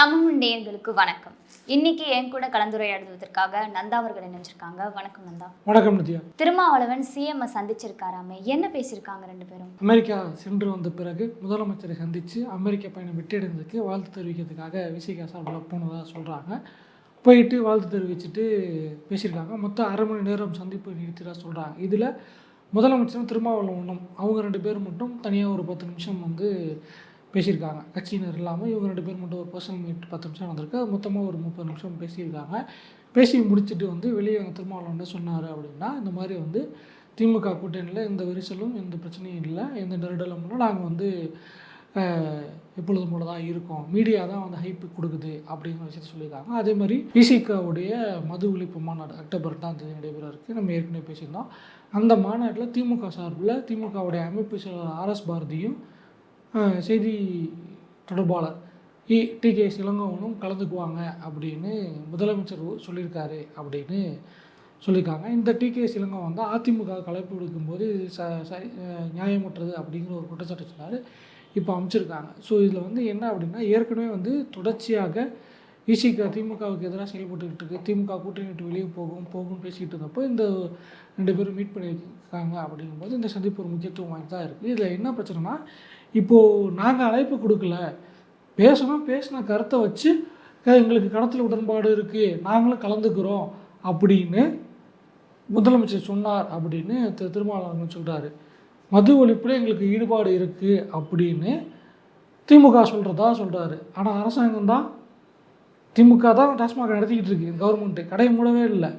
தமிழ் நேயர்களுக்கு வணக்கம். இன்னைக்கு என் கூட கலந்துரையாடுவதற்காக நந்தா அவர்கள் இணைஞ்சிருக்காங்க வணக்கம் நந்தா. வணக்கம் நித்யா. திருமாவளவன் சிஎம் சந்திச்சிருக்காராமே. என்ன பேசியிருக்காங்க ரெண்டு பேரும்? அமெரிக்கா சென்று வந்த பிறகு முதலமைச்சரை சந்தித்து அமெரிக்க பயணம் வெற்றியடைந்ததுக்கு வாழ்த்து தெரிவிக்கிறதுக்காக விசிகா சார்பில் போனதாக சொல்கிறாங்க போயிட்டு வாழ்த்து தெரிவிச்சுட்டு பேசியிருக்காங்க. மொத்தம் அரை மணி நேரம் சந்திப்பு நிறுத்திதாக சொல்கிறாங்க இதில் முதலமைச்சரும் திருமாவளவனும் அவங்க ரெண்டு பேர் மட்டும் தனியாக ஒரு பத்து நிமிஷம் வந்து பேசியிருக்காங்க. கட்சியினர் இல்லாமல் இவங்க ரெண்டு பேர் மட்டும் ஒரு பர்சனல் மீட் பத்து நிமிஷம் வந்திருக்கு மொத்தமாக ஒரு முப்பது நிமிஷம் பேசியிருக்காங்க. பேசி முடிச்சுட்டு வந்து வெளியே அவங்க திருமாவளவன் என்ன சொன்னார் அப்படின்னா இந்த மாதிரி வந்து திமுக கூட்டணியில் எந்த விரிசலும் எந்த பிரச்சனையும் இல்லை. எந்த நெருடலும் இல்லை. நாங்கள் வந்து எப்பொழுதும் போல தான் இருக்கோம். மீடியா தான் வந்து ஹைப்பு கொடுக்குது அப்படிங்கிற விஷயத்த சொல்லியிருக்காங்க. அதே மாதிரி பிசிகாவுடைய மது ஒழிப்பு மாநாடு அக்டோபர் எட்டாம் தேதி நடைபெற இருக்குது நம்ம ஏற்கனவே பேசியிருந்தோம். அந்த மாநாட்டில் திமுக சார்பில் திமுகவுடைய அமைப்பு செயலாளர் ஆர்எஸ் பாரதியும் செய்தி தொடர்பாளர். இ டி கே இளங்கோவனும் கலந்துக்குவாங்க அப்படின்னு முதலமைச்சர் சொல்லியிருக்காரு அப்படின்னு சொல்லியிருக்காங்க. இந்த டி கே வந்து அதிமுக கலைப்பு கொடுக்கும்போது ச சரி நியாயமற்றது அப்படிங்கிற ஒரு குற்றச்சாட்டு சொன்னார் இப்போ அமைச்சிருக்காங்க. ஸோ இதில் வந்து என்ன அப்படின்னா ஏற்கனவே வந்து தொடர்ச்சியாக விசிக திமுகவுக்கு எதிராக செயல்பட்டுக்கிட்டு இருக்கு. திமுக கூட்டணி விட்டு வெளியே போகும் போகும்னு பேசிக்கிட்டு இருந்தப்போ இந்த ரெண்டு பேரும் மீட் பண்ணியிருக்காங்க அப்படிங்கும்போது இந்த சந்திப்பு ஒரு முக்கியத்துவம் வாய்ந்ததாக தான் இருக்குது இதில் என்ன பிரச்சனைனா இப்போது நாங்கள் அழைப்பு கொடுக்கல. பேசணும் பேசின கருத்தை வச்சு எங்களுக்கு கடத்தில் உடன்பாடு இருக்குது நாங்களும் கலந்துக்கிறோம் அப்படின்னு முதலமைச்சர் சொன்னார் அப்படின்னு திரு திருமாவளவன் சொல்கிறாரு மது ஒழிப்பில் எங்களுக்கு ஈடுபாடு இருக்குது அப்படின்னு திமுக சொல்கிறதா சொல்கிறாரு ஆனால் அரசாங்கம் தான் திமுக தான் டாஸ்மாக நடத்திக்கிட்டு இருக்கு கவர்மெண்ட்டு கடையை மூடவே இல்லை.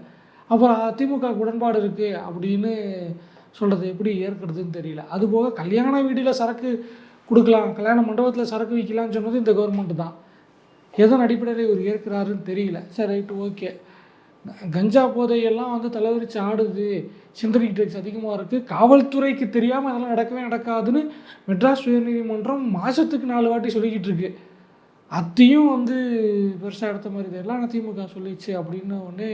அப்புறம் திமுக உடன்பாடு இருக்குது அப்படின்னு சொல்கிறது எப்படி ஏற்கிறதுன்னு தெரியல. அதுபோக கல்யாண வீடியில் சரக்கு கொடுக்கலாம் கல்யாண மண்டபத்தில் சரக்கு விற்கலாம்னு சொன்னது இந்த கவர்மெண்ட் தான். எதன் அடிப்படையில் இவர் ஏற்கிறாருன்னு தெரியல. சரி ரைட்டு ஓகே கஞ்சா போதையெல்லாம் வந்து தலைவரிச்சு ஆடுது. சிந்தரிக் ட்ரக்ஸ் அதிகமாக இருக்குது காவல்துறைக்கு தெரியாமல் அதெல்லாம் நடக்கவே நடக்காதுன்னு மெட்ராஸ் உயர்நீதிமன்றம் மாதத்துக்கு நாலு வாட்டி சொல்லிக்கிட்டு இருக்கு. அதையும் வந்து பெருசாக எடுத்த மாதிரி தெரியல. ஆனால் திமுக சொல்லிச்சு அப்படின்னு உடனே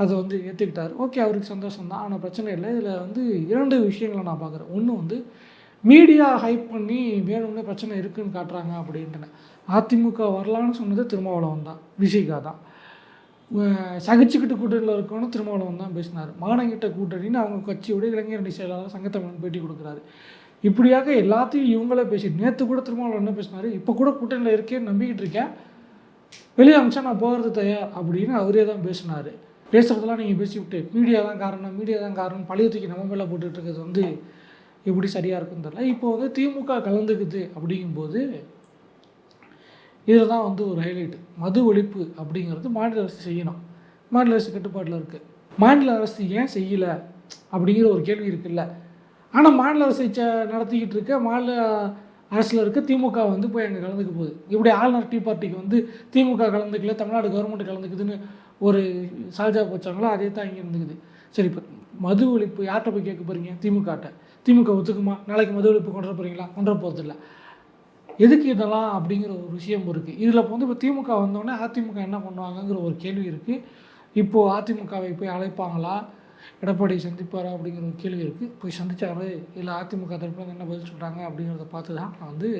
அதை வந்து ஏற்றுக்கிட்டார் ஓகே அவருக்கு சந்தோஷம் தான் ஆனால் பிரச்சனை இல்லை. இதில் வந்து இரண்டு விஷயங்களை நான் பார்க்குறேன். ஒன்று வந்து மீடியா ஹைப் பண்ணி வேணும்னே பிரச்சனை இருக்குதுன்னு காட்டுறாங்க அப்படின்ட்டு அதிமுக வரலான்னு சொன்னது திருமாவளவன் தான். விஜய்கா தான். சகிச்சுக்கிட்டு கூட்டணியில் இருக்கணும் திருமாவளவன் தான் பேசினார். மகனங்கிட்ட கூட்டணின்னு அவங்க கட்சியோட இளைஞர் அணி செயலாளர் சங்கத்தமிழன் பேட்டி கொடுக்குறாரு. இப்படியாக எல்லாத்தையும் இவங்களே பேசி நேற்று கூட திருமாவளவன் என்ன பேசினார்? இப்போ கூட கூட்டணியில் இருக்கேன்னு நம்பிக்கிட்டு இருக்கேன். வெளியே அமிச்சா நான் போகிறது தயார் அப்படின்னு அவரே தான் பேசினார். பேசுகிறதெல்லாம் நீங்கள் பேசிவிட்டு மீடியா தான் காரணம் மீடியா தான் காரணம் பழைய தூக்கி நம்ம மேலே போட்டுக்கிட்டு இருக்கிறது வந்து எப்படி சரியாக இருக்குன்னு தெரியல. இப்போ வந்து திமுக கலந்துக்குது அப்படிங்கும்போது இதில் தான் வந்து ஒரு ஹைலைட் மது ஒழிப்பு அப்படிங்கிறது மாநில அரசு செய்யணும். மாநில அரசு கட்டுப்பாட்டில் இருக்குது மாநில அரசு ஏன் செய்யலை அப்படிங்கிற ஒரு கேள்வி இருக்குல்ல. ஆனால் மாநில அரசு நடத்திக்கிட்டு இருக்க மாநில அரசில் இருக்க திமுக வந்து போய் அங்கே கலந்துக்க போகுது. இப்படி ஆளுநர் டீ பார்ட்டிக்கு வந்து திமுக கலந்துக்கல தமிழ்நாடு கவர்மெண்ட் கலந்துக்குதுன்னு ஒரு சால்ஜா போச்சாங்களோ அதே தான் இங்கே இருந்துக்குது சரி இப்போ மது ஒழிப்பு யார்கிட்ட போய் கேட்க போகிறீங்க திமுகட்ட. திமுக ஒத்துக்குமா? நாளைக்கு மது ஒழிப்பு கொண்டு வர போகிறீங்களா கொண்டு வர போகிறதில்ல எதுக்கு இதெல்லாம் அப்படிங்கிற ஒரு விஷயம் இருக்குது இதில் வந்து இப்போ திமுக வந்தோடனே அதிமுக என்ன பண்ணுவாங்கங்கிற ஒரு கேள்வி இருக்குது இப்போது அதிமுகவை போய் அழைப்பாங்களா? எடப்பாடி சந்திப்பாரா அப்படிங்கிற ஒரு கேள்வி இருக்குது போய் சந்தித்தாரு இல்லை அதிமுக தரப்பில் என்ன பதில் சொல்கிறாங்க அப்படிங்கிறத பார்த்து தான் நான் வந்து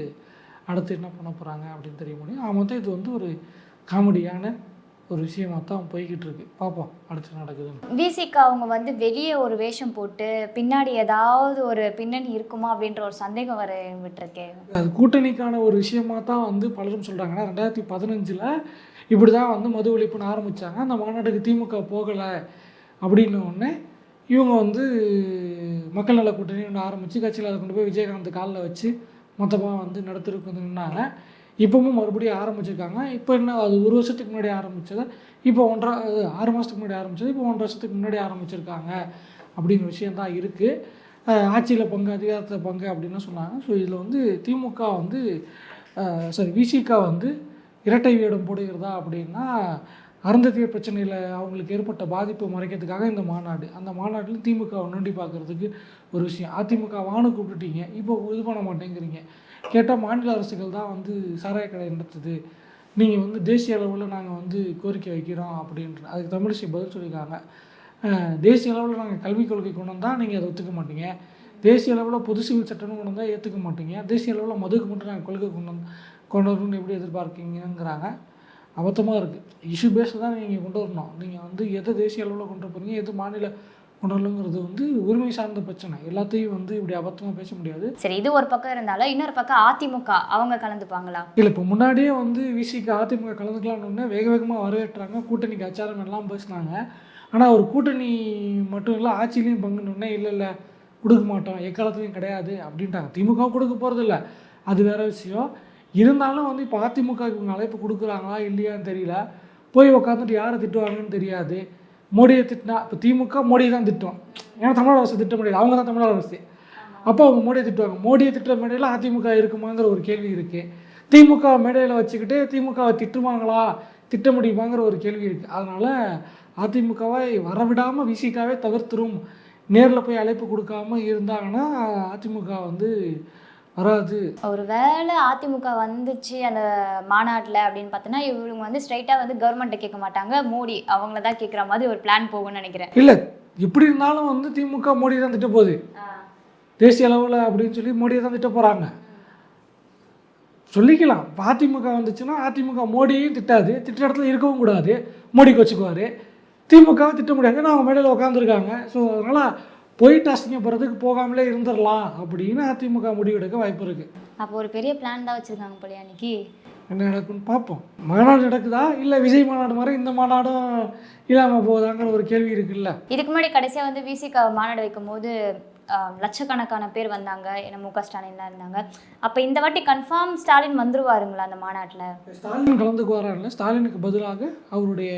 அடுத்து என்ன பண்ண போகிறாங்க அப்படின்னு தெரிய முடியும். ஆக மொத்தம் இது வந்து ஒரு காமெடியான ஒரு விஷயமா தான் போய்கிட்டு இருக்கு. பார்ப்போம் அடுத்து நடக்குதுன்னு. விசிக அவங்க வந்து வெளியே ஒரு வேஷம் போட்டு பின்னாடி ஏதாவது ஒரு பின்னணி இருக்குமா அப்படின்ற ஒரு சந்தேகம் வர விட்டுருக்கேன் அது கூட்டணிக்கான ஒரு விஷயமா தான் வந்து பலரும் சொல்கிறாங்கன்னா ரெண்டாயிரத்தி பதினஞ்சில் இப்படி தான் வந்து மது ஒழிப்புன்னு ஆரம்பித்தாங்க அந்த மாநாட்டுக்கு திமுக போகலை அப்படின்ன உடனே இவங்க வந்து மக்கள் நல கூட்டணி ஒன்று ஆரம்பித்து கட்சியில் அதை கொண்டு போய் விஜயகாந்த் காலில் வச்சு மொத்தமாக வந்து நின்னாங்க. இப்போவும் மறுபடியும் ஆரம்பிச்சிருக்காங்க. இப்போ என்ன அது ஒரு வருஷத்துக்கு முன்னாடி ஆரம்பித்ததை இப்போ ஒன்றரை ஆறு மாதத்துக்கு முன்னாடி ஆரம்பித்தது இப்போ ஒன்றரை வருஷத்துக்கு முன்னாடி ஆரம்பிச்சிருக்காங்க அப்படிங்கிற விஷயந்தான் இருக்குது ஆட்சியில் பங்கு அதிகாரத்தில் பங்கு அப்படின்னு சொன்னாங்க. ஸோ இதில் வந்து திமுக வந்து சாரி விசிக வந்து இரட்டை வேடம் போடுகிறதா அப்படின்னா அருந்ததியர் பிரச்சனையில் அவங்களுக்கு ஏற்பட்ட பாதிப்பை மறைக்கிறதுக்காக இந்த மாநாடு. அந்த மாநாட்டில் திமுக நோண்டி பார்க்குறதுக்கு ஒரு விஷயம். அதிமுக வானு கூப்பிட்டுட்டீங்க. இப்போ இது பண்ண மாட்டேங்கிறீங்க. கேட்டால் மாநில அரசுகள் தான் வந்து சாராய கடை நடத்துது. நீங்கள் வந்து தேசிய அளவில் நாங்கள் வந்து கோரிக்கை வைக்கிறோம் அப்படின்ற அதுக்கு தமிழிசை பதில் சொல்லியிருக்காங்க. தேசிய அளவில் நாங்கள் கல்விக் கொள்கை கொண்டு வந்தால் நீங்கள் அதை ஒத்துக்க மாட்டீங்க. தேசிய அளவில் பொது சிவில் சட்டம்னு கொண்டு வந்தால் ஏற்றுக்க மாட்டீங்க. தேசிய அளவில் மதுக்கு மட்டும் நாங்கள் கொள்கை கொண்டு வந்து கொண்டு வரணும்னு எப்படி எதிர்பார்க்கிங்கிறாங்க அபத்தமாக இருக்குது இஷ்யூ பேஸில் தான் நீங்கள் கொண்டு வரணும். நீங்கள் வந்து எதை தேசிய அளவில் கொண்டு போகிறீங்க எது மாநில கொண்டு வரலுங்கிறது வந்து உரிமை சார்ந்த பிரச்சனை. எல்லாத்தையும் வந்து இப்படி அபத்தமாக பேச முடியாது. சரி இது ஒரு பக்கம் இருந்தாலும் இன்னொரு பக்கம் அதிமுக அவங்க கலந்துப்பாங்களா? இல்லை இப்போ முன்னாடியே வந்து விசிக்கு அதிமுக கலந்துக்கலான்னு வேக வேகமாக வரவேற்றாங்க. கூட்டணிக்கு அச்சாரம் எல்லாம் பேசினாங்க. ஆனால் ஒரு கூட்டணி மட்டும் இல்லை ஆட்சியிலையும் பங்குனோடனே இல்லை இல்லை கொடுக்க மாட்டோம். எக்காலத்துலையும் கிடையாது. அப்படின்ட்டாங்க. திமுக கொடுக்க போகிறதில்ல அது வேற விஷயம். இருந்தாலும் வந்து இப்போ அதிமுக இவங்க அழைப்பு கொடுக்குறாங்களா இல்லையான்னு தெரியல. போய் உட்காந்துட்டு யாரை திட்டுவாங்கன்னு தெரியாது. மோடியை திட்டினா இப்போ திமுக மோடியை தான் திட்டும் ஏன்னா தமிழக அரசு திட்ட முடியாது அவங்க தான் தமிழக அரசு. அப்போ அவங்க மோடியை திட்டுவாங்க. மோடியை திட்டுற மேடையில் அதிமுக இருக்குமாங்கிற ஒரு கேள்வி இருக்குது திமுக மேடையில் வச்சுக்கிட்டு திமுகவை திட்டுவாங்களா திட்ட முடியுமாங்கிற ஒரு கேள்வி இருக்குது அதனால் அதிமுகவை வரவிடாமல் விசிகாவே தவிர்த்துரும். நேரில் போய் அழைப்பு கொடுக்காம இருந்தாங்கன்னா அதிமுக வந்து வராது. ஒரு வேளை அதிமுக வந்துச்சு அந்த மாநாட்டில் அப்படின்னு பார்த்தோன்னா இவங்க வந்து ஸ்ட்ரைட்டாக வந்து கவர்மெண்ட்டை கேட்க மாட்டாங்க. மோடி அவங்கள தான் கேட்குற மாதிரி ஒரு பிளான் போகும்னு நினைக்கிறேன். இல்லை எப்படி இருந்தாலும் வந்து திமுக மோடி தான் திட்ட போகுது. தேசிய அளவில் அப்படின்னு சொல்லி மோடியை தான் திட்ட போகிறாங்க சொல்லிக்கலாம். அதிமுக வந்துச்சுன்னா அதிமுக மோடியையும் திட்டாது. திட்ட இடத்துல இருக்கவும் கூடாது. மோடிக்கு வச்சுக்குவார். திமுகவை திட்ட முடியாது. ஏன்னா அவங்க மேடையில் உட்காந்துருக்காங்க ஸோ அதனால் போயிட்டு அசிங்கப்படுறதுக்கு போகாமலே இருந்துடலாம் அப்படின்னு அதிமுக முடிவெடுக்க வாய்ப்பு இருக்குது அப்போ ஒரு பெரிய பிளான் தான் வச்சுருக்காங்க போலியா அன்னைக்கு. என்ன நடக்குன்னு பார்ப்போம். மாநாடு நடக்குதா இல்லை விஜய் மாநாடு மாதிரி இந்த மாநாடும் இல்லாமல் போகுதாங்கிற ஒரு கேள்வி இருக்குல்ல. இதுக்கு முன்னாடி கடைசியாக வந்து விசிக மாநாடு வைக்கும் போது லட்சக்கணக்கான பேர் வந்தாங்க. என்ன மு க ஸ்டாலின்லாம் இருந்தாங்க. அப்போ இந்த வாட்டி கன்ஃபார்ம் ஸ்டாலின் வந்துருவாருங்களா அந்த மாநாட்டில்? ஸ்டாலின் கலந்துக்குவாரான்ல ஸ்டாலினுக்கு பதிலாக அவருடைய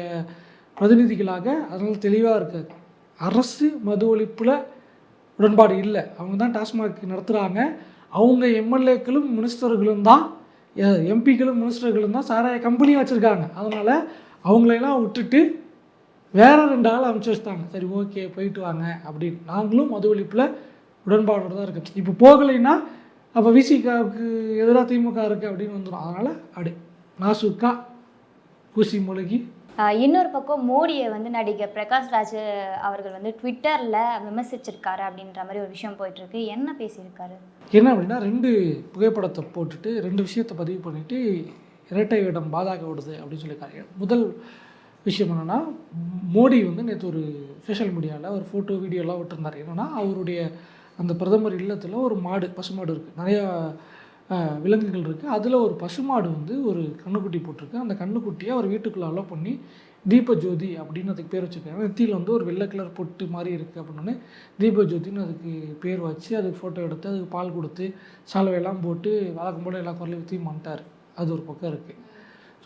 பிரதிநிதிகளாக அதனால் தெளிவாக இருக்காது அரசு மது ஒழிப்பில் உடன்பாடு இல்லை. அவங்க தான் டாஸ்மாக் நடத்துகிறாங்க அவங்க எம்எல்ஏக்களும் மினிஸ்டர்களும் தான் எம்பிக்களும் மினிஸ்டர்களும் தான் சாராய கம்பெனியும் வச்சுருக்காங்க. அதனால் அவங்களையெல்லாம் விட்டுட்டு வேற ரெண்டு ஆள் அனுப்பிச்சி வச்சிட்டாங்க. சரி ஓகே போயிட்டு வாங்க அப்படின்னு. நாங்களும் மது ஒழிப்பில் உடன்பாடோடு தான் இருக்கோம். இப்போ போகலைன்னா அப்போ விசிகாவுக்கு எதிராக திமுக இருக்குது அப்படின்னு வந்துடும் அதனால் அடு நாசுக்கா ஊசி மொழிகி இன்னொரு பக்கம் மோடியை வந்து நடிகர் பிரகாஷ் ராஜ் அவர்கள் வந்து ட்விட்டரில் விமர்சிச்சிருக்காரு அப்படின்ற மாதிரி ஒரு விஷயம் போயிட்டுருக்கு. என்ன பேசியிருக்காரு? என்ன அப்படின்னா ரெண்டு புகைப்படத்தை போட்டுட்டு ரெண்டு விஷயத்தை பதிவு பண்ணிவிட்டு இரட்டை இடம் பாதாக விடுது அப்படின்னு சொல்லியிருக்காரு. முதல் விஷயம் என்னென்னா மோடி வந்து நேற்று ஒரு சோஷியல் மீடியாவில் ஒரு ஃபோட்டோ வீடியோலாம் விட்டுருந்தார். என்னென்னா அவருடைய அந்த பிரதமர் இல்லத்தில் ஒரு மாடு பசுமாடு இருக்குது நிறையா விலங்குகள் இருக்குது அதில் ஒரு பசுமாடு வந்து ஒரு கண்ணுக்குட்டி போட்டிருக்கு. அந்த கண்ணுக்குட்டியை அவர் வீட்டுக்குள்ளே அலோவ் பண்ணி தீப ஜோதி அப்படின்னு அதுக்கு பேர் வச்சுருக்காங்க. நெத்தியில் வந்து ஒரு வெள்ளை கலர் பொட்டு மாதிரி இருக்குது அப்படின்னு தீப ஜோதின்னு அதுக்கு பேர் வச்சு அதுக்கு ஃபோட்டோ எடுத்து அதுக்கு பால் கொடுத்து சாலவையெல்லாம் போட்டு வழக்கம் போல எல்லா குரலையும் ஊற்றியும் பண்ணிட்டார் அது ஒரு பக்கம் இருக்குது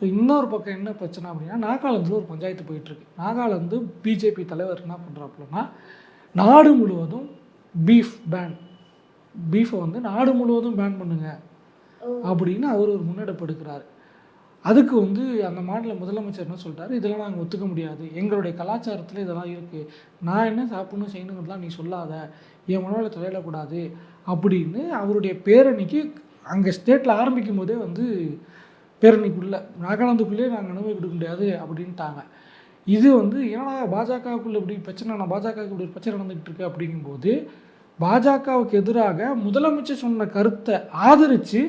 ஸோ இன்னொரு பக்கம் என்ன பிரச்சனை அப்படின்னா நாகாலாந்தில் ஒரு பஞ்சாயத்து போயிட்டுருக்கு. நாகாலாந்து பிஜேபி தலைவர் என்ன பண்ணுறாப்புலன்னா நாடு முழுவதும் பீஃப் பேன் பீஃபை வந்து நாடு முழுவதும் பேன் பண்ணுங்க அப்படின்னு அவர் ஒரு முன்னெடுப்பு எடுக்கிறாரு அதுக்கு வந்து அந்த மாநில முதலமைச்சர் என்ன சொல்லிட்டாரு இதெல்லாம் நாங்கள் ஒத்துக்க முடியாது. எங்களுடைய கலாச்சாரத்தில் இதெல்லாம் இருக்குது நான் என்ன சாப்பிடணும் செய்யணுங்கிறதுலாம் நீ சொல்லாத. என் மனதில் தலையிடக்கூடாது அப்படின்னு அவருடைய பேரணிக்கு அங்கே ஸ்டேட்டில் ஆரம்பிக்கும் போதே வந்து பேரணிக்குள்ளே நாகாலாந்துக்குள்ளேயே நாங்கள் அனுமதி கொடுக்க முடியாது அப்படின்ட்டாங்க. இது வந்து ஏன்னா பாஜகவுக்குள்ள இப்படி பிரச்சனை நான் பாஜகவுக்கு இப்படி பிரச்சனை நடந்துகிட்டு இருக்கு அப்படிங்கும்போது பாஜகவுக்கு எதிராக முதலமைச்சர் சொன்ன கருத்தை ஆதரித்து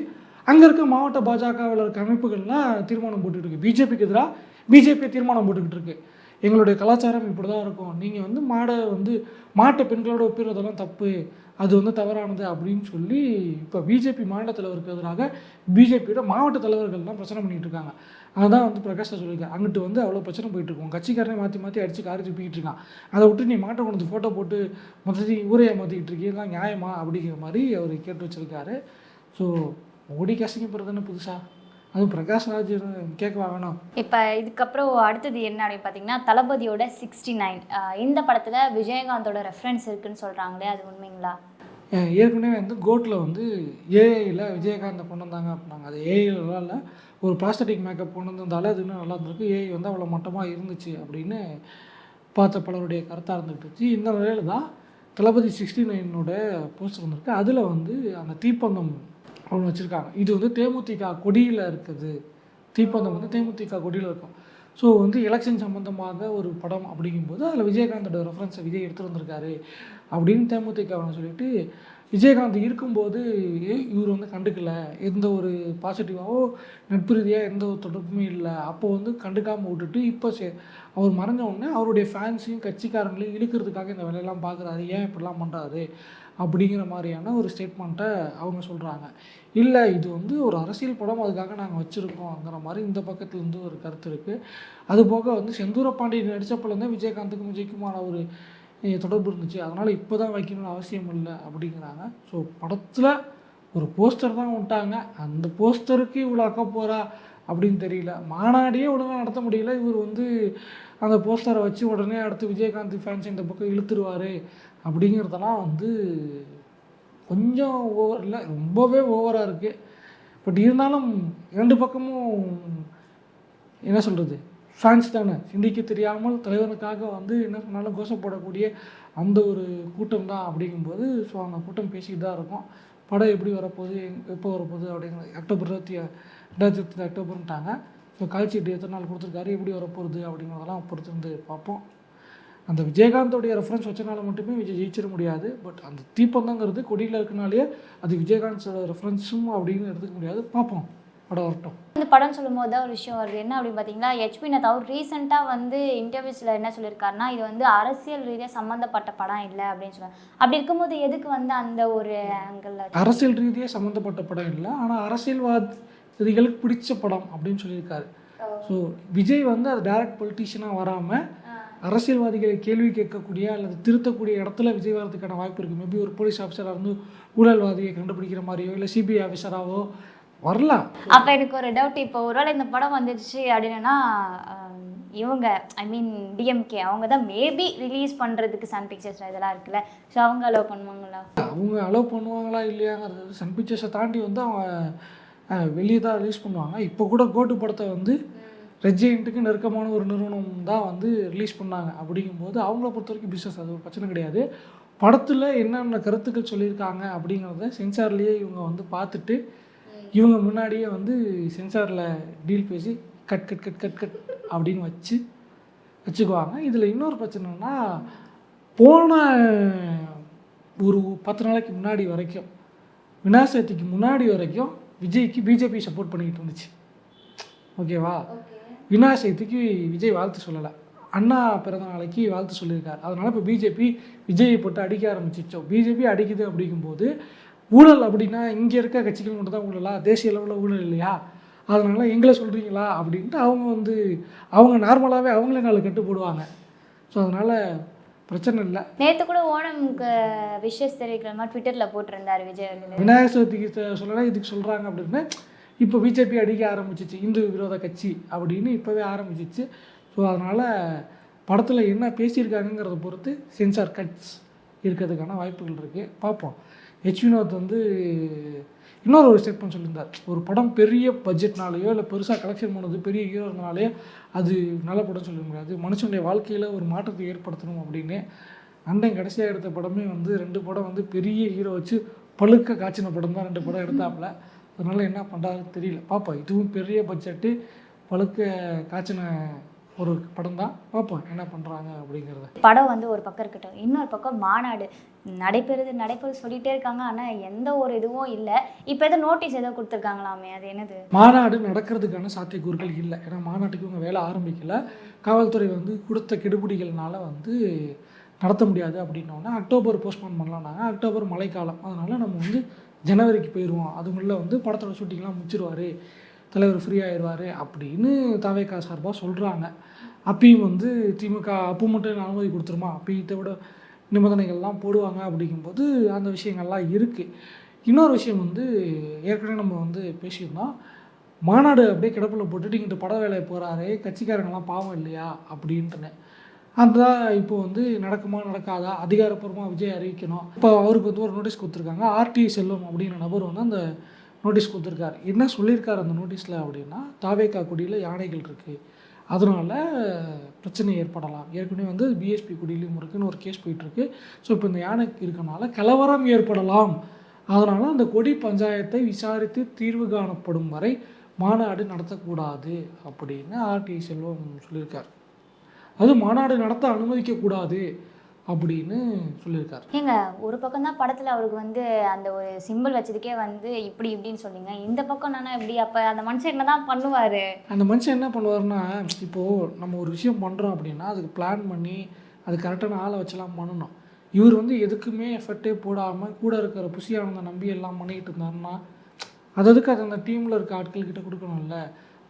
அங்கே இருக்க மாவட்ட பாஜகவில் இருக்க அமைப்புகள்லாம் தீர்மானம் போட்டுக்கிட்டு இருக்கு. பிஜேபிக்கு எதிராக பிஜேபி தீர்மானம் போட்டுக்கிட்டு இருக்கு. எங்களுடைய கலாச்சாரம் இப்படி தான் இருக்கும். நீங்கள் வந்து மாடை வந்து மாட்டை பெண்களோட ஒப்பிடுறதெல்லாம் தப்பு. அது வந்து தவறானது அப்படின்னு சொல்லி இப்போ பிஜேபி மாநில தலைவருக்கு எதிராக பிஜேபியோட மாவட்ட தலைவர்கள்லாம் பிரச்சனை பண்ணிகிட்டு இருக்காங்க. அதுதான் வந்து பிரகாஷ் ராஜ் சொல்லியிருக்காரு. அங்கிட்டு வந்து அவ்வளோ பிரச்சனை போயிட்டு இருக்கும். கட்சிக்காரனே மாற்றி மாற்றி அடிச்சு காரி துப்பிக்கிட்டு இருக்கான். அதை விட்டு நீ மாட்டை கொண்டு ஃபோட்டோ போட்டு மொத்தத்தையும் ஊரையை மாற்றிக்கிட்டு இருக்கீங்களா நியாயமா? அப்படிங்கிற மாதிரி அவர் கேட்டு வச்சிருக்காரு. ஸோ மோடி கசிங்கப்படுறது போகிறதுன்னு புதுசா? அதுவும் பிரகாஷ் ராஜ் கேட்க வேணாம். இப்போ இதுக்கப்புறம் அடுத்தது என்ன அப்படின்னு பார்த்தீங்கன்னா தளபதியோட சிக்ஸ்டி நைன் இந்த படத்தில் விஜயகாந்தோட ரெஃபரன்ஸ் இருக்குன்னு சொல்கிறாங்களே அது உண்மைங்களா? ஏற்கனவே வந்து கோட்டில் வந்து ஏஐயில் விஜயகாந்தை கொண்டு வந்தாங்க அப்படின்னாங்க. அது ஏஐலலாம் இல்லை ஒரு பிளாஸ்டிக் மேக்கப் கொண்டு வந்திருந்தாலே அது இன்னும் நல்லா இருந்திருக்கு. ஏஐ வந்து அவ்வளோ மட்டமாக இருந்துச்சு அப்படின்னு பார்த்த பலருடைய கருத்தாக இருந்துகிட்டு இந்த நிலையில் தான் தளபதி சிக்ஸ்டி நைனோட போஸ்டர் வந்திருக்கு. அதில் வந்து அந்த தீப்பந்தம் ஒன்று வச்சுருக்காங்க. இது வந்து தேமுதிக கொடியில் இருக்குது. தீப்பந்தம் வந்து தேமுதிக கொடியில் இருக்கும். ஸோ வந்து எலெக்ஷன் சம்மந்தமாக ஒரு படம் அப்படிங்கும்போது அதில் விஜயகாந்தோட ரெஃபரன்ஸை விஜய் எடுத்துகிட்டு வந்திருக்காரு அப்படின்னு தேமுதிக சொல்லிட்டு விஜயகாந்த் இருக்கும்போது ஏ- இவர் வந்து கண்டுக்கல. எந்த ஒரு பாசிட்டிவாகவோ நட்பு ரீதியாக எந்த ஒரு தொடர்புமே இல்லை. அப்போ வந்து கண்டுக்காமல் விட்டுட்டு இப்போ சே அவர் மறைஞ்ச உடனே அவருடைய ஃபேன்ஸையும் கட்சிக்காரங்களையும் இழுக்கிறதுக்காக இந்த வேலையெல்லாம் பார்க்குறாரு ஏன் இப்படிலாம் பண்ணுறாரு அப்படிங்கிற மாதிரியான ஒரு ஸ்டேட்மெண்ட்டை அவங்க சொல்கிறாங்க இல்லை இது வந்து ஒரு அரசியல் படம் அதுக்காக நாங்கள் வச்சுருக்கோங்கிற மாதிரி இந்த பக்கத்துலேருந்து ஒரு கருத்து இருக்குது அதுபோக வந்து செந்தூரப்பாண்டியன் நடித்தப்பலேருந்தே விஜயகாந்துக்கும் விஜய்க்குமான ஒரு தொடர்பு இருந்துச்சு. அதனால் இப்போ தான் வைக்கணும்னு அவசியம் இல்லை அப்படிங்கிறாங்க. ஸோ படத்தில் ஒரு போஸ்டர் தான் விட்டாங்க அந்த போஸ்டருக்கு இவ்வளோ அக்க போகிறா அப்படின்னு தெரியல. மாநாடியே ஒழுங்காக நடத்த முடியல. இவர் வந்து அந்த போஸ்டரை வச்சு உடனே அடுத்து விஜயகாந்த் ஃபேன்ஸ் இந்த பக்கம் இழுத்துருவார். அப்படிங்கிறதெல்லாம் வந்து கொஞ்சம் ஓவர் இல்லை ரொம்பவே ஓவராக இருக்குது பட் இருந்தாலும் இரண்டு பக்கமும் என்ன சொல்கிறது ஃபேன்ஸ் தானே. சிந்திக்க தெரியாமல் தலைவனுக்காக வந்து என்ன சொன்னாலும் கோஷப்படக்கூடிய அந்த ஒரு கூட்டம் தான் அப்படிங்கும்போது ஸோ அந்த கூட்டம் பேசிக்கிட்டு தான் இருக்கும். படம் எப்படி வரப்போகுது எப்போ வரப்போகுது அப்படிங்கிறது அக்டோபர் இருபத்தி ரெண்டாயிரத்தி இருபத்தி அக்டோபர்ன்ட்டாங்க. ஸோ கால்ஷீட் எத்தனை நாள் கொடுத்துருக்காரு எப்படி வரப்போகுது அப்படிங்கிறதெல்லாம் பொறுத்து வந்து பார்ப்போம். அந்த விஜயகாந்தோடைய ரெஃபரன்ஸ் வச்சனால மட்டுமே விஜய் ஜெயிச்சிட முடியாது. பட் அந்த தீப்பந்தங்கிறது கொடியில் இருக்கனாலே அது விஜயகாந்தோட ரெஃபரன்ஸும் அப்படின்னு எடுத்துக்க முடியாது. பார்ப்போம். படம் வரட்டும். இந்த படம் சொல்லும்போது தான் ஒரு விஷயம் வருது. என்ன அப்படின்னு பார்த்தீங்கன்னா ஹெச்பி நதா அவர் ரீசெண்டாக வந்து இன்டர்வியூஸில் என்ன சொல்லியிருக்காருன்னா இது வந்து அரசியல் ரீதியாக சம்மந்தப்பட்ட படம் இல்லை அப்படின்னு சொல்லுவாங்க அப்படி இருக்கும்போது எதுக்கு வந்து அந்த ஒரு ஆங்கிளில் அரசியல் ரீதியாக சம்மந்தப்பட்ட படம் இல்லை. ஆனால் அரசியல்வாதிகளுக்கு பிடிச்ச படம் அப்படின்னு சொல்லியிருக்காரு. ஸோ விஜய் வந்து அது டைரக்ட் பொலிட்டீஷியனாக வராமல் அரசியல்வாதிகளை கேள்வி கேட்கக்கூடிய அல்லது திருத்தக்கூடிய இடத்துல விஜய் வரதுக்கான வாய்ப்பு இருக்குது மேபி ஒரு போலீஸ் ஆஃபீஸராக இருந்து ஊழல்வாதியை கண்டுபிடிக்கிற மாதிரியோ இல்லை சிபிஐ ஆஃபீஸராகவோ வரலாம். அப்போ எனக்கு ஒரு டவுட் இப்போ ஒருவேளை இந்த படம் வந்துடுச்சு அப்படின்னா இவங்க ஐ மீன் டிஎம்கே அவங்க தான் மேபி ரிலீஸ் பண்ணுறதுக்கு சன் பிக்சர்ஸ் இதெல்லாம் இருக்குல்ல. ஸோ அவங்க அலோவ் பண்ணுவாங்களா? அவங்க அலோவ் பண்ணுவாங்களா இல்லையாங்கிறது சன் பிக்சர்ஸை தாண்டி வந்து அவங்க வெளியே தான் ரிலீஸ் பண்ணுவாங்க. இப்போ கூட கோட்டு படத்தை வந்து ரெஜியன்ட்டுக்கு நெருக்கமான ஒரு நிறுவனம் தான் வந்து ரிலீஸ் பண்ணாங்க. அப்படிங்கும்போது அவங்கள பொறுத்த வரைக்கும் பிஸ்னஸ் அது ஒரு பிரச்சனை கிடையாது. படத்தில் என்னென்ன கருத்துக்கள் சொல்லியிருக்காங்க அப்படிங்கிறத சென்சார்லேயே இவங்க வந்து பார்த்துட்டு இவங்க முன்னாடியே வந்து சென்சாரில் டீல் பேசி cut cut cut cut cut அப்படின்னு வச்சு வச்சுக்குவாங்க. இதில் இன்னொரு பிரச்சனைனா போன ஒரு பத்து நாளைக்கு முன்னாடி வரைக்கும் விநாசகத்துக்கு முன்னாடி வரைக்கும் விஜய்க்கு பிஜேபி சப்போர்ட் பண்ணிக்கிட்டு இருந்துச்சு. ஓகேவா? விநாசகத்துக்கு விஜய் வாழ்த்து சொல்லலை. அண்ணா பிறந்த நாளைக்கு வாழ்த்து சொல்லியிருக்காரு. அதனால் இப்போ பிஜேபி விஜயை போட்டு அடிக்க ஆரம்பிச்சிச்சோம் பிஜேபி அடிக்குது அப்படிங்கும்போது ஊழல் அப்படின்னா இங்கே இருக்க கட்சிகள் மட்டும் தான் ஊழலா? தேசிய அளவில் ஊழல் இல்லையா? அதனால் எங்களை சொல்கிறீங்களா அப்படின்ட்டு அவங்க வந்து அவங்க நார்மலாகவே அவங்களே நாலு கட்டு போடுவாங்க. ஸோ அதனால் பிரச்சனை இல்லை. நேற்று கூட ஓணம்க்கு விஷஸ் தெரிவிக்கிற மாதிரி ட்விட்டரில் போட்டிருந்தாரு விஜய் விநாயகர் சதுர்த்திக்கு சொல்லலாம் இதுக்கு சொல்கிறாங்க அப்படின்னா இப்போ பிஜேபி அடிக்க ஆரம்பிச்சிச்சு இந்து விரோத கட்சி அப்படின்னு இப்போவே ஆரம்பிச்சிச்சு. ஸோ அதனால் படத்தில் என்ன பேசியிருக்காங்கங்கிறத பொறுத்து சென்சார் கட்ஸ் இருக்கிறதுக்கான வாய்ப்புகள் இருக்குது பார்ப்போம். ஹெச் வினோத் வந்து இன்னொரு ஒரு ஸ்டேட்மெண்ட் சொல்லியிருந்தார். ஒரு படம் பெரிய பட்ஜெட்னாலேயோ இல்லை பெருசாக கலெக்ஷன் பண்ணது பெரிய ஹீரோனாலேயோ அது நல்ல படம் சொல்ல முடியாது. மனுஷனுடைய வாழ்க்கையில் ஒரு மாற்றத்தை ஏற்படுத்தணும் அப்படின்னு அண்டன் கடைசியாக எடுத்த படமே வந்து ரெண்டு படம் வந்து பெரிய ஹீரோ வச்சு பழுக்க காய்ச்சின படம் தான் ரெண்டு படம் எடுத்தாப்புல. அதனால என்ன பண்ணுறாருன்னு தெரியல. பார்ப்போம் இதுவும் பெரிய பட்ஜெட்டு பழுக்க காய்ச்சின ஒரு படம் தான். பார்ப்போம் என்ன பண்ணுறாங்க அப்படிங்கிறத. படம் வந்து ஒரு பக்கம் இருக்கட்டும். இன்னொரு பக்கம் மாநாடு. நடைபெறுது நடைபெறுது சொல்லிட்டே இருக்காங்க. ஆனால் எந்த ஒரு இதுவும் இல்லை. இப்போ எதோ நோட்டீஸ் ஏதோ கொடுத்துருக்காங்களாமே. அது என்னது? மாநாடு நடக்கிறதுக்கான சாத்தியக்கூறுகள் இல்லை. ஏன்னா மாநாட்டுக்கு இவங்க வேலை ஆரம்பிக்கல. காவல்துறை வந்து கொடுத்த கெடுபிடிகள்னால வந்து நடத்த முடியாது அப்படின்னோடனே அக்டோபர் போஸ்ட்போன் பண்ணலாம்னாங்க. அக்டோபர் மழைக்காலம். அதனால் நம்ம வந்து ஜனவரிக்கு போயிடுவோம். அதுக்குள்ளே வந்து படத்தோட ஷூட்டிங்லாம் முடிச்சிருவார். தலைவர் ஃப்ரீ ஆயிடுவார் அப்படின்னு தவேகா சார்பாக சொல்கிறாங்க அப்பயும் வந்து திமுக அப்போ மட்டும் அனுமதி கொடுத்துருமா? அப்பயத்தை விட நிபந்தனைகள்லாம் போடுவாங்க அப்படிங்கும்போது அந்த விஷயங்கள்லாம் இருக்குது இன்னொரு விஷயம் வந்து ஏற்கனவே நம்ம வந்து பேசியிருந்தோம். மாநாடு அப்படியே கிடப்பில் போட்டுட்டு இங்கிட்டு பட வேலையை போகிறாரு கட்சிக்காரங்கெல்லாம் பாவம் இல்லையா? அப்படின்ட்டுனேன் அதுதான் இப்போ வந்து நடக்குமா நடக்காதா? அதிகாரப்பூர்வமாக விஜய் அறிவிக்கணும். இப்போ அவருக்கு வந்து ஒரு நோட்டீஸ் கொடுத்துருக்காங்க. ஆர்டி செல்வம் அப்படிங்கிற நபர் வந்து அந்த நோட்டீஸ் கொடுத்துருக்காரு. என்ன சொல்லியிருக்காரு அந்த நோட்டீஸில் அப்படின்னா தாவேக்கா குடியில் யானைகள் இருக்குது அதனால பிரச்சனை ஏற்படலாம். ஏற்கனவே வந்து பிஎஸ்பி குடியிலையும் இருக்குன்னு ஒரு கேஸ் போயிட்டுருக்கு. ஸோ இப்போ இந்த யானை இருக்கனால கலவரம் ஏற்படலாம். அதனால் அந்த கொடி பஞ்சாயத்தை விசாரித்து தீர்வு காணப்படும் வரை மாநாடு நடத்தக்கூடாது அப்படின்னு ஆர்டி செல்வம் சொல்லியிருக்காரு. அது மாநாடு நடத்த அனுமதிக்கக்கூடாது அப்படின்னு சொல்லியிருக்காரு. ஏங்க ஒரு பக்கம் தான் படத்தில் அவருக்கு வந்து அந்த ஒரு சிம்பிள் வச்சதுக்கே வந்து இப்படி இப்படின்னு சொன்னீங்க. இந்த பக்கம் நானா இப்படி அப்போ அந்த மனுஷன் என்ன தான் பண்ணுவார்? அந்த மனுஷன் என்ன பண்ணுவாருன்னா இப்போது நம்ம ஒரு விஷயம் பண்ணுறோம் அப்படின்னா அதுக்கு பிளான் பண்ணி அது கரெக்டான ஆளை வச்செல்லாம் பண்ணணும். இவர் வந்து எதுக்குமே எஃபர்ட்டே போடாமல் கூட இருக்கிற புசியானந்த நம்பி எல்லாம் பண்ணிக்கிட்டு இருந்தாருன்னா அது அதுக்கு அது அந்த டீமில் இருக்க ஆட்கள் கிட்ட கொடுக்கணும்ல.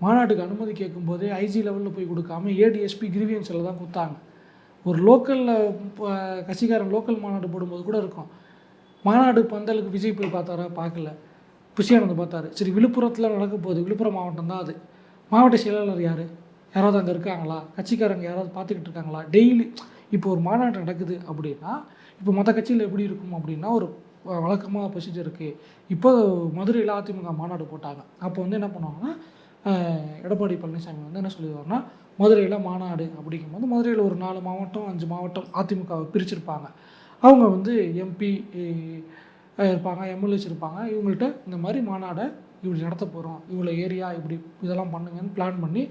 மாநாட்டுக்கு அனுமதி கேட்கும்போதே ஐஜி லெவலில் போய் கொடுக்காம ஏடிஎஸ்பி கிரிவியன்ஸில் தான் கொடுத்தாங்க ஒரு லோக்கலில் கட்சிக்காரன் லோக்கல் மாநாடு போடும்போது கூட இருக்கும். மாநாடு பந்தலுக்கு விஜய் போய் பார்த்தாரா? பார்க்கல. புஷியானந்த் பார்த்தாரு. சரி விழுப்புரத்தில் நடக்க போகுது. விழுப்புரம் மாவட்டம் தான் அது. மாவட்ட செயலாளர் யார்? யாராவது அங்கே இருக்காங்களா? கட்சிக்காரங்க யாராவது பார்த்துக்கிட்டு இருக்காங்களா? டெய்லி இப்போ ஒரு மாநாடு நடக்குது அப்படின்னா இப்போ மற்ற கட்சியில் எப்படி இருக்கும் அப்படின்னா ஒரு வழக்கமாக ப்ரொசீஜர் இருக்குது இப்போ மதுரையில் அதிமுக மாநாடு போட்டாங்க. அப்போ வந்து என்ன பண்ணுவாங்கன்னா எடப்பாடி பழனிசாமி வந்து என்ன சொல்லிடுவாருன்னா மதுரையில் மாநாடு அப்படிங்கும்போது மதுரையில் ஒரு நாலு மாவட்டம் அஞ்சு மாவட்டம் அதிமுகவை பிரிச்சிருப்பாங்க. அவங்க வந்து எம்பி இருப்பாங்க எம்எல்ஏஸ் இருப்பாங்க இவங்கள்ட்ட இந்த மாதிரி மாநாடை இப்படி நடத்த போகிறோம் இவ்வளோ ஏரியா இப்படி இதெல்லாம் பண்ணுங்கன்னு பிளான் பண்ணி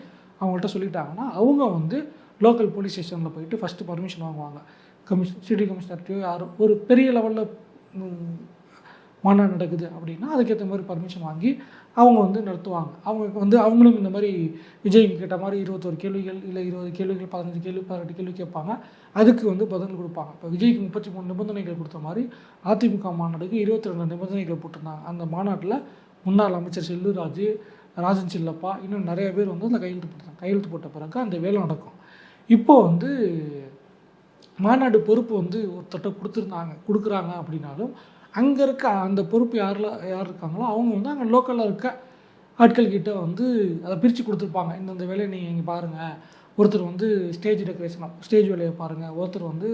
அவங்கள்ட்ட சொல்லிட்டாங்கன்னா அவங்க வந்து லோக்கல் போலீஸ் ஸ்டேஷனில் போயிட்டு ஃபஸ்ட்டு பர்மிஷன் வாங்குவாங்க. கமிஷன் சிட்டி கமிஷனர்ட்டையோ யாரும் ஒரு பெரிய லெவலில் மாநாடு நடக்குது அப்படின்னா அதுக்கேற்ற மாதிரி பர்மிஷன் வாங்கி அவங்க வந்து நடத்துவாங்க அவங்க வந்து அவங்களும் இந்த மாதிரி விஜய் கேட்ட மாதிரி இருபத்தொரு கேள்விகள் இல்லை இருபது கேள்விகள் பதினஞ்சு கேள்வி பதினெட்டு கேள்வி கேட்பாங்க. அதுக்கு வந்து பதில் கொடுப்பாங்க. இப்போ விஜய்க்கு முப்பத்தி மூணு நிபந்தனைகள் கொடுத்த மாதிரி அதிமுக மாநாடுக்கு இருபத்தி ரெண்டு நிபந்தனைகள் போட்டிருந்தாங்க. அந்த மாநாட்டில் முன்னாள் அமைச்சர் செல்லூராஜ் ராஜன் சில்லப்பா இன்னும் நிறைய பேர் வந்து அந்த கையெழுத்து போட்டாங்க. கையெழுத்து போட்ட பிறகு அந்த வேலை நடக்கும். இப்போ வந்து மாநாடு பொறுப்பு வந்து ஒருத்தட்ட கொடுத்துருந்தாங்க கொடுக்குறாங்க அப்படின்னாலும் அங்கே இருக்க அந்த பொறுப்பு யாரில் யார் இருக்காங்களோ அவங்க வந்து அங்கே லோக்கலில் இருக்க ஆட்கள்கிட்ட வந்து அதை பிரித்து கொடுத்துருப்பாங்க. இந்தந்த வேலையை நீங்கள் இங்கே பாருங்கள் ஒருத்தர் வந்து ஸ்டேஜ் டெக்கரேஷன் ஸ்டேஜ் வேலையை பாருங்கள் ஒருத்தர் வந்து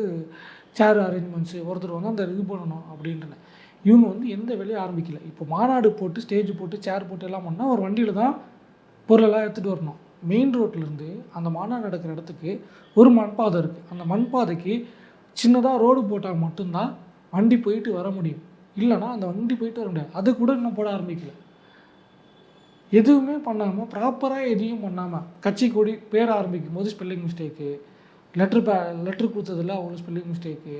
சேர் அரேஞ்ச்மெண்ட்ஸு ஒருத்தர் வந்து அந்த இது பண்ணணும் அப்படின்றன. இவங்க வந்து எந்த வேலையும் ஆரம்பிக்கல. இப்போ மாநாடு போட்டு ஸ்டேஜ் போட்டு சேர் போட்டு எல்லாம் பண்ணால் ஒரு வண்டியில் தான் பொருளெல்லாம் எடுத்துகிட்டு வரணும். மெயின் ரோட்லேருந்து அந்த மாநாடு நடக்கிற இடத்துக்கு ஒரு மண்பாதை இருக்குது அந்த மண்பாதைக்கு சின்னதாக ரோடு போட்டால் மட்டும்தான் வண்டி போயிட்டு வர முடியும். இல்லைன்னா அந்த வண்டி போயிட்டு வர முடியாது. அது கூட இன்னும் போட ஆரம்பிக்கல. எதுவுமே பண்ணாமல் ப்ராப்பராக எதையும் பண்ணாமல் கட்சி கொடி பேர் ஆரம்பிக்கும் போது ஸ்பெல்லிங் மிஸ்டேக்கு லெட்ரு பே லெட்ரு கொடுத்ததில் அவ்வளோ ஸ்பெல்லிங் மிஸ்டேக்கு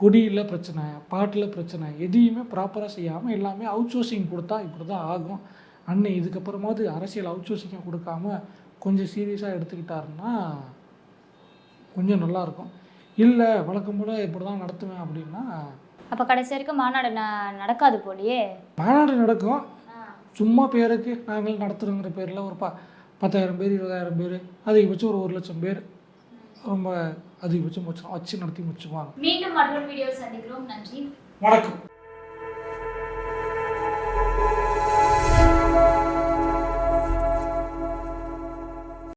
கொடியில் பிரச்சனை பாட்டில் பிரச்சனை எதையுமே ப்ராப்பராக செய்யாமல் எல்லாமே அவுட் சோர்சிங் கொடுத்தா இப்படி தான் ஆகும். அன்னை இதுக்கப்புறமாவது அரசியல் அவுட் சோர்சிங்கை கொடுக்காம கொஞ்சம் சீரியஸாக எடுத்துக்கிட்டாருன்னா கொஞ்சம் நல்லாயிருக்கும் இல்லை வழக்கம் போல் இப்படி தான் நடத்துவேன் அப்படின்னா அப்போ கடைசி வரைக்கும் மாநாடு நடக்காது போலியே? மாநாடு நடக்கும். சும்மா பேருக்கு நாங்கள் நடத்துகிறோங்கிற பேரில் ஒரு ப பத்தாயிரம் பேர் இருபதாயிரம் பேர் அதிகபட்சம் ஒரு ஒரு லட்சம் பேர். ரொம்ப அதிகபட்சம் வச்சு வச்சு நடத்தி முடிச்சுக்குவாங்க. மீண்டும் மற்றொரு வீடியோ சந்திக்கிறோம். நன்றி. வணக்கம்.